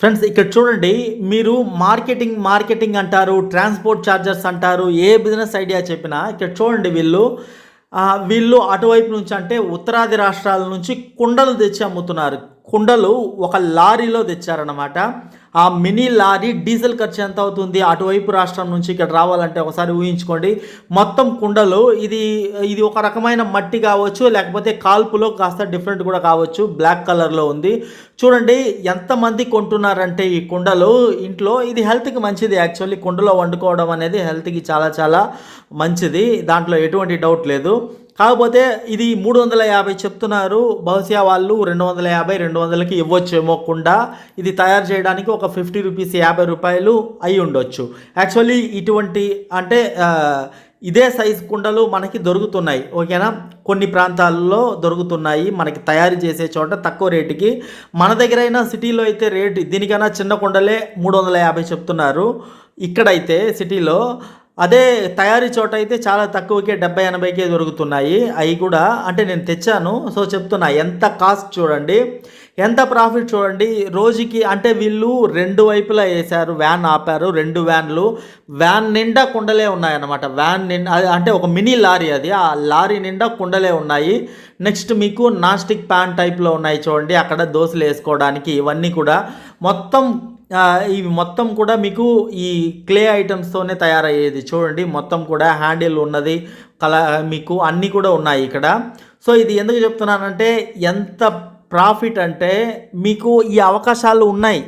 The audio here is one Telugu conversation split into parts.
ఫ్రెండ్స్ ఇక్కడ చూడండి మీరు మార్కెటింగ్ మార్కెటింగ్ అంటారు ట్రాన్స్పోర్ట్ ఛార్జెస్ అంటారు ఏ బిజినెస్ ఐడియా చెప్పినా ఇక్కడ చూడండి వీళ్ళు. వీళ్ళు అటువైపు నుంచి అంటే ఉత్తరాది రాష్ట్రాల నుంచి కుండలు తెచ్చి అమ్ముతున్నారు. కుండలు ఒక లారీలో తెచ్చారనమాట ఆ మినీ లారీ డీజిల్ ఖర్చు ఎంత అవుతుంది? అటువైపు రాష్ట్రం నుంచి ఇక్కడ రావాలంటే ఒకసారి ఊహించుకోండి. మొత్తం కుండలు ఇది ఇది ఒక రకమైన మట్టి కావచ్చు లేకపోతే కాల్పులో కాస్త డిఫరెంట్ కూడా కావచ్చు. బ్లాక్ కలర్లో ఉంది. చూడండి ఎంతమంది కొంటున్నారంటే ఈ కుండలు. ఇంట్లో ఇది హెల్త్కి మంచిది యాక్చువల్లీ కుండలో వండుకోవడం అనేది హెల్త్కి చాలా చాలా మంచిది. దాంట్లో ఎటువంటి డౌట్ లేదు. కాకపోతే ఇది మూడు వందల యాభై చెప్తున్నారు. బహుశా వాళ్ళు రెండు వందల యాభై రెండు వందలకి ఇవ్వచ్చేమో కుండా ఇది తయారు చేయడానికి ఒక ఫిఫ్టీ రూపీస్ యాభై రూపాయలు అయి ఉండొచ్చు. యాక్చువల్లీ ఇటువంటి అంటే ఇదే సైజ్ కుండలు మనకి దొరుకుతున్నాయి. ఓకేనా? కొన్ని ప్రాంతాల్లో దొరుకుతున్నాయి. మనకి తయారు చేసే చోట తక్కువ రేటుకి. మన దగ్గర అయినా సిటీలో అయితే రేటు దీనికైనా చిన్న కుండలే మూడు వందల యాభై చెప్తున్నారు. ఇక్కడైతే సిటీలో అదే తయారీ చోట అయితే చాలా తక్కువకే డెబ్బై ఎనభైకే దొరుకుతున్నాయి. అవి కూడా అంటే నేను తెచ్చాను. సో చెప్తున్నా ఎంత కాస్ట్ చూడండి. ఎంత ప్రాఫిట్ చూడండి. రోజుకి అంటే వీళ్ళు రెండు వైపులా వేశారు. వ్యాన్ ఆపారు. రెండు వ్యాన్లు. వ్యాన్ నిండా కుండలే ఉన్నాయన్నమాట. వ్యాన్ నిండా అంటే ఒక మినీ లారీ అది. ఆ లారీ నిండా కుండలే ఉన్నాయి. నెక్స్ట్ మీకు నాస్టిక్ ప్యాన్ టైప్లో ఉన్నాయి చూడండి. అక్కడ దోశలు వేసుకోవడానికి ఇవన్నీ కూడా. మొత్తం ఇవి మొత్తం కూడా మీకు ఈ క్లే ఐటమ్స్తోనే తయారయ్యేది. చూడండి మొత్తం కూడా హ్యాండిల్ ఉన్నది కల మీకు అన్నీ కూడా ఉన్నాయి ఇక్కడ. సో ఇది ఎందుకు చెప్తున్నానంటే ఎంత ప్రాఫిట్ అంటే మీకు ఈ అవకాశాలు ఉన్నాయి.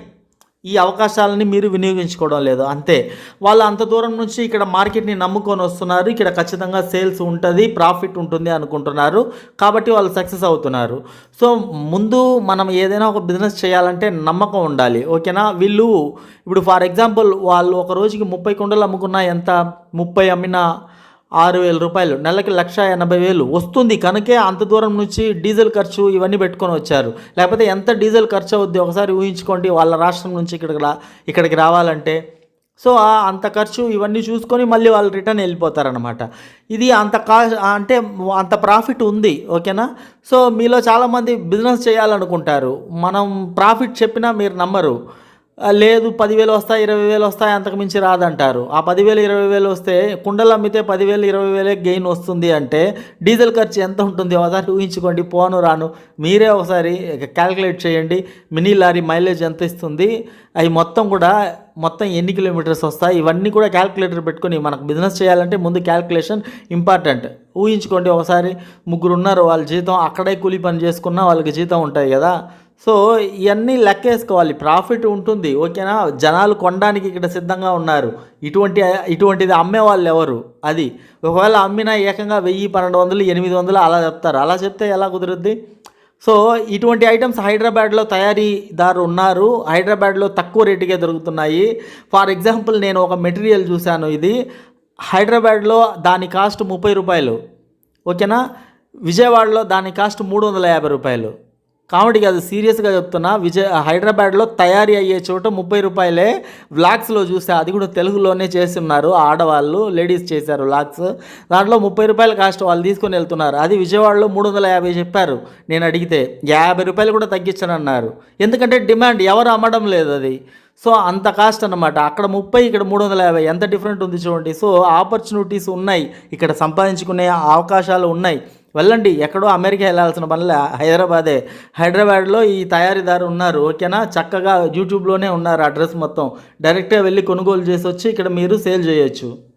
ఈ అవకాశాలని మీరు వినియోగించుకోవడం లేదు. అంతే. వాళ్ళు అంత దూరం నుంచి ఇక్కడ మార్కెట్ని నమ్ముకొని వస్తున్నారు. ఇక్కడ ఖచ్చితంగా సేల్స్ ఉంటుంది ప్రాఫిట్ ఉంటుంది అనుకుంటున్నారు. కాబట్టి వాళ్ళు సక్సెస్ అవుతున్నారు. సో ముందు మనం ఏదైనా ఒక బిజినెస్ చేయాలంటే నమ్మకం ఉండాలి. ఓకేనా? వీళ్ళు ఇప్పుడు ఫర్ ఎగ్జాంపుల్ వాళ్ళు ఒక రోజుకి ముప్పై కుండలు అమ్ముకున్నా ఎంత? ముప్పై అమ్మినా ఆరు వేల రూపాయలు. నెలకి లక్ష ఎనభై వేలు. వస్తుంది కనుకే అంత దూరం నుంచి డీజిల్ ఖర్చు ఇవన్నీ పెట్టుకొని వచ్చారు. లేకపోతే ఎంత డీజిల్ ఖర్చు అవుద్ది ఒకసారి ఊహించుకోండి. వాళ్ళ రాష్ట్రం నుంచి ఇక్కడికి రా ఇక్కడికి రావాలంటే. సో అంత ఖర్చు ఇవన్నీ చూసుకొని మళ్ళీ వాళ్ళు రిటర్న్ వెళ్ళిపోతారనమాట ఇది అంత కా అంటే అంత ప్రాఫిట్ ఉంది. ఓకేనా? సో మీలో చాలామంది బిజినెస్ చేయాలనుకుంటారు. మనం ప్రాఫిట్ చెప్పినా మీరు నమ్మరు. లేదు పదివేలు వస్తాయి ఇరవై వేలు వస్తాయి అంతకుమించి రాదంటారు. ఆ పదివేలు ఇరవై వేలు వస్తే కుండలు అమ్మితే పదివేలు ఇరవై వేలే గెయిన్ వస్తుంది అంటే డీజిల్ ఖర్చు ఎంత ఉంటుంది? ఒకసారి ఊహించుకోండి పోను రాను. మీరే ఒకసారి క్యాలిక్యులేట్ చేయండి. మినీ లారీ మైలేజ్ ఎంత ఇస్తుంది? అవి మొత్తం కూడా మొత్తం ఎన్ని కిలోమీటర్స్ వస్తాయి? ఇవన్నీ కూడా క్యాలిక్యులేటర్ పెట్టుకొని మనకు బిజినెస్ చేయాలంటే ముందు క్యాలిక్యులేషన్ ఇంపార్టెంట్. ఊహించుకోండి ఒకసారి ముగ్గురు ఉన్నారు వాళ్ళ జీతం అక్కడే కూలి పని చేసుకున్నా వాళ్ళకి జీతం ఉంటాయి కదా. సో ఇవన్నీ లెక్కేసుకోవాలి. ప్రాఫిట్ ఉంటుంది. ఓకేనా? జనాలు కొనడానికి ఇక్కడ సిద్ధంగా ఉన్నారు. ఇటువంటి ఇటువంటిది అమ్మే వాళ్ళు ఎవరు? అది. ఒకవేళ అమ్మినా ఏకంగా వెయ్యి పన్నెండు వందలు ఎనిమిది వందలు అలా చెప్తారు. అలా చెప్తే ఎలా కుదురుద్ది? సో ఇటువంటి ఐటమ్స్ హైదరాబాద్లో తయారీదారు ఉన్నారు. హైదరాబాద్లో తక్కువ రేటుకే దొరుకుతున్నాయి. ఫర్ ఎగ్జాంపుల్ నేను ఒక మెటీరియల్ చూశాను ఇది. హైదరాబాద్లో దాని కాస్ట్ ముప్పై రూపాయలు. ఓకేనా? విజయవాడలో దాని కాస్ట్ మూడు వందల యాభై రూపాయలు. కామెడీ కాదు సీరియస్గా చెప్తున్నా విజయ్ హైదరాబాద్లో తయారీ అయ్యే చోట ముప్పై రూపాయలే వ్లాగ్స్లో చూస్తే అది కూడా తెలుగులోనే చేస్తున్నారు ఆడవాళ్ళు లేడీస్ చేశారు వ్లాగ్స్. దాంట్లో ముప్పై రూపాయల కాస్ట్ వాళ్ళు తీసుకొని వెళ్తున్నారు. అది విజయవాడలో మూడు వందల యాభై చెప్పారు నేను అడిగితే. యాభై రూపాయలు కూడా తగ్గించనన్నారు. ఎందుకంటే డిమాండ్ ఎవరు అమ్మడం లేదు అది. సో అంత కాస్ట్ అన్నమాట. అక్కడ ముప్పై ఇక్కడ మూడు వందల యాభై. ఎంత డిఫరెంట్ ఉంది చూడండి. సో ఆపర్చునిటీస్ ఉన్నాయి. ఇక్కడ సంపాదించుకునే అవకాశాలు ఉన్నాయి. వెళ్ళండి. ఎక్కడో అమెరికా వెళ్ళాల్సిన పనులే. హైదరాబాదే. హైదరాబాద్లో ఈ తయారీదారు ఉన్నారు. ఓకేనా? చక్కగా యూట్యూబ్లోనే ఉన్నారు అడ్రస్ మొత్తం. డైరెక్ట్గా వెళ్ళి కొనుగోలు చేసి వచ్చి ఇక్కడ మీరు సేల్ చేయొచ్చు.